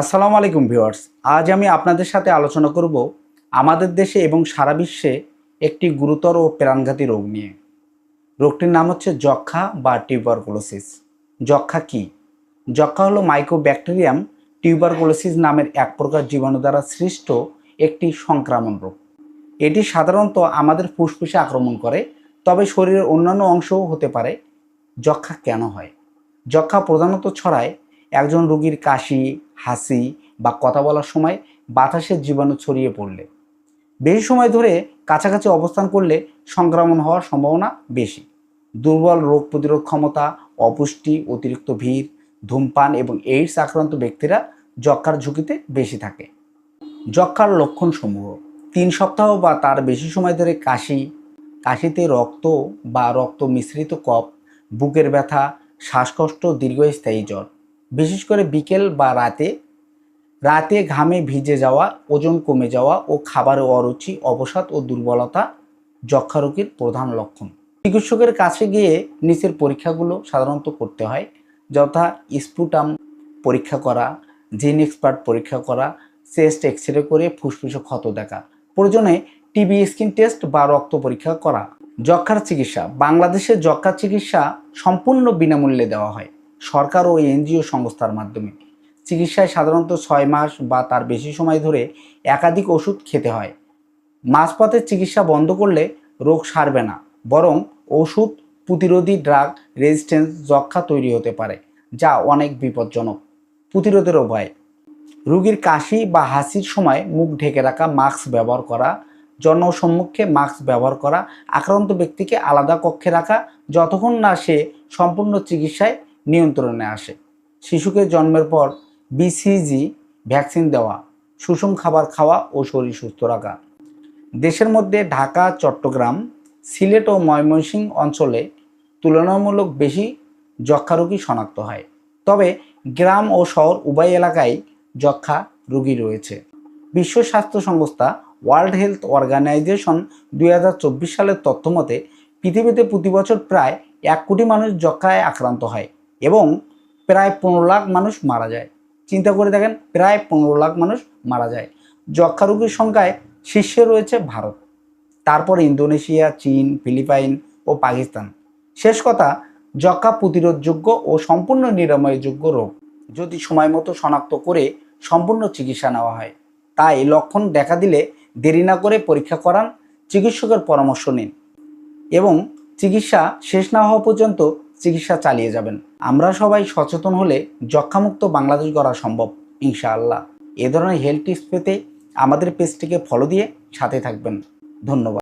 আসসালামু আলাইকুম ভিউয়ার্স। আজ আমি আপনাদের সাথে আলোচনা করব আমাদের দেশে এবং সারা বিশ্বে একটি গুরুতর ও প্রাণঘাতী রোগ নিয়ে। রোগটির নাম হচ্ছে যক্ষা বা টিউবারকুলোসিস। যক্ষা কি? যক্ষা হলো মাইক্রোব্যাকটেরিয়াম টিউবারকুলোসিস নামের এক প্রকার জীবাণু দ্বারা সৃষ্ট একটি সংক্রমণ রোগ। এটি সাধারণত আমাদের ফুসফুসে আক্রমণ করে, তবে শরীরের অন্যান্য অংশও হতে পারে। যক্ষা কেন হয়? যক্ষা প্রধানত ছড়ায় একজন রোগীর কাশি, হাসি বা কথা বলার সময় বাতাসের জীবাণু ছড়িয়ে পড়লে। বেশি সময় ধরে কাছাকাছি অবস্থান করলে সংক্রমণ হওয়ার সম্ভাবনা বেশি। দুর্বল রোগ প্রতিরোধ ক্ষমতা, অপুষ্টি, অতিরিক্ত ভিড়, ধূমপান এবং এইডস আক্রান্ত ব্যক্তিরা যক্ষার ঝুঁকিতে বেশি থাকে। যক্ষার লক্ষণসমূহ। তিন সপ্তাহ বা তার বেশি সময় ধরে কাশি, কাশিতে রক্ত বা রক্ত মিশ্রিত কফ, বুকের ব্যথা, শ্বাসকষ্ট, দীর্ঘস্থায়ী জ্বর। বিশেষ করে বিকেল বা রাতে রাতে ঘামে ভিজে যাওয়া, ওজন কমে যাওয়া ও খাবারে অরুচি, অবসাদ ও দুর্বলতা যক্ষা রোগীর প্রধান লক্ষণ। চিকিৎসকের কাছে গিয়ে নিচের পরীক্ষাগুলো সাধারণত করতে হয়, যথা স্পুটাম পরীক্ষা করা, জিন এক্সপার্ট পরীক্ষা করা, চেস্ট এক্স রে করে ফুসফুসে ক্ষত দেখা, প্রয়োজনে টিবি স্কিন টেস্ট বা রক্ত পরীক্ষা করা। যক্ষার চিকিৎসা, বাংলাদেশে যক্ষার চিকিৎসা সম্পূর্ণ বিনামূল্যে দেওয়া হয়। সরকার ও এনজিও সংস্থার মাধ্যমে। চিকিৎসায় সাধারণত ছয় মাস বা তার বেশি সময় ধরে একাধিক ওষুধ খেতে হয়। মাঝপথের চিকিৎসা বন্ধ করলে রোগ সারবে না, বরং ওষুধ, প্রতিরোধী ড্রাগ, রেজিস্ট্যান্স যক্ষা তৈরি হতে পারে, যা অনেক বিপজ্জনক। প্রতিরোধের উপায় রোগীর কাশি বা হাসির সময় মুখ ঢেকে রাখা, মাস্ক ব্যবহার করা জনসম্মুখে মাস্ক ব্যবহার করা, আক্রান্ত ব্যক্তিকে আলাদা কক্ষে রাখা, যতক্ষণ না সে সম্পূর্ণ চিকিৎসায় নিয়ন্ত্রণে আসে। শিশুকে জন্মের পর বিসিজি ভ্যাকসিন দেওয়া, সুষম খাবার খাওয়া ও শরীর সুস্থ রাখা। দেশের মধ্যে ঢাকা, চট্টগ্রাম, সিলেট ও ময়মনসিংহ অঞ্চলে তুলনামূলক বেশি যক্ষা রোগী শনাক্ত হয়। তবে গ্রাম ও শহর উভয় এলাকায় যক্ষা রোগী রয়েছে। বিশ্ব স্বাস্থ্য সংস্থা ওয়ার্ল্ড হেলথ অর্গানাইজেশন দুই হাজার চব্বিশ সালের তথ্য মতে, পৃথিবীতে প্রতি বছর প্রায় এক কোটি মানুষ যক্ষায় আক্রান্ত হয়। এবং প্রায় পনেরো লাখ মানুষ মারা যায়। চিন্তা করে দেখেন, প্রায় পনেরো লাখ মানুষ মারা যায়। যক্ষা রোগীর সংখ্যায় শীর্ষে রয়েছে ভারত। তারপর ইন্দোনেশিয়া, চীন, ফিলিপাইন ও পাকিস্তান। শেষ কথা যক্ষা প্রতিরোধযোগ্য ও সম্পূর্ণ নিরাময়যোগ্য রোগ। যদি সময় মতো শনাক্ত করে সম্পূর্ণ চিকিৎসা নেওয়া হয়, তাই লক্ষণ দেখা দিলে দেরি না করে পরীক্ষা করান, চিকিৎসকের পরামর্শ নিন এবং চিকিৎসা শেষ না হওয়া পর্যন্ত চিকিৎসা চালিয়ে যাবেন। আমরা সবাই সচেতন হলে যক্ষামুক্ত বাংলাদেশ গড়া সম্ভব, ইনশাআল্লাহ। এ ধরনের হেলথ টিপস পেতে আমাদের পেজটিকে ফলো দিয়ে সাথে থাকবেন। ধন্যবাদ।